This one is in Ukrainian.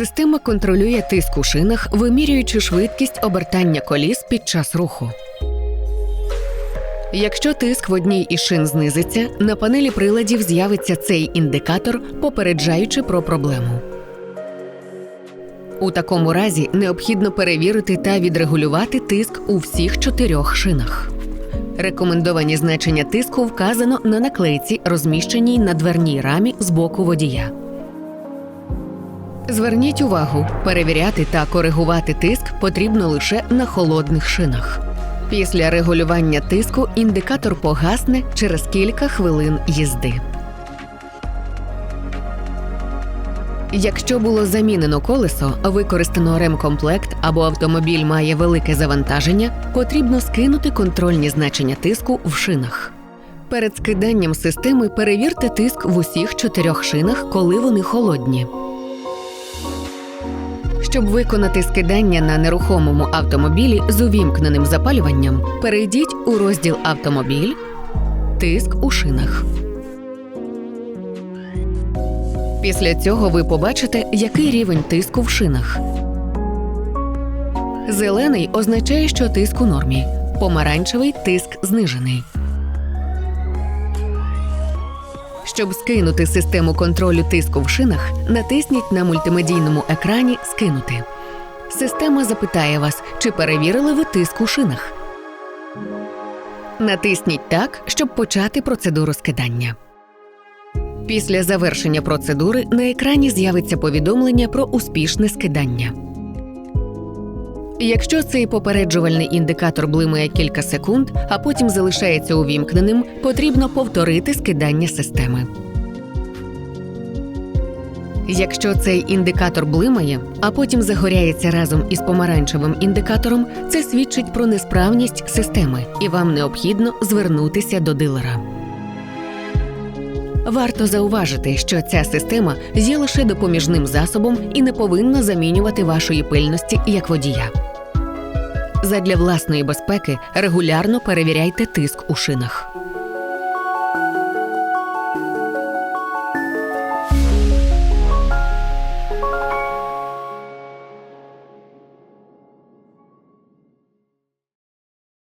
Система контролює тиск у шинах, вимірюючи швидкість обертання коліс під час руху. Якщо тиск в одній із шин знизиться, на панелі приладів з'явиться цей індикатор, попереджаючи про проблему. У такому разі необхідно перевірити та відрегулювати тиск у всіх чотирьох шинах. Рекомендовані значення тиску вказано на наклейці, розміщеній на дверній рамі з боку водія. Зверніть увагу, перевіряти та коригувати тиск потрібно лише на холодних шинах. Після регулювання тиску індикатор погасне через кілька хвилин їзди. Якщо було замінено колесо, використано ремкомплект або автомобіль має велике завантаження, потрібно скинути контрольні значення тиску в шинах. Перед скиданням системи перевірте тиск в усіх чотирьох шинах, коли вони холодні. Щоб виконати скидання на нерухомому автомобілі з увімкненим запалюванням, перейдіть у розділ Автомобіль, тиск у шинах. Після цього ви побачите, який рівень тиску в шинах. Зелений означає, що тиск у нормі, помаранчевий тиск знижений. Щоб скинути систему контролю тиску в шинах, натисніть на мультимедійному екрані Скинути. Система запитає вас, чи перевірили ви тиск у шинах. Натисніть так, щоб почати процедуру скидання. Після завершення процедури на екрані з'явиться повідомлення про успішне скидання. Якщо цей попереджувальний індикатор блимає кілька секунд, а потім залишається увімкненим, потрібно повторити скидання системи. Якщо цей індикатор блимає, а потім загоряється разом із помаранчевим індикатором, це свідчить про несправність системи, і вам необхідно звернутися до дилера. Варто зауважити, що ця система є лише допоміжним засобом і не повинна замінювати вашої пильності як водія. Задля власної безпеки регулярно перевіряйте тиск у шинах.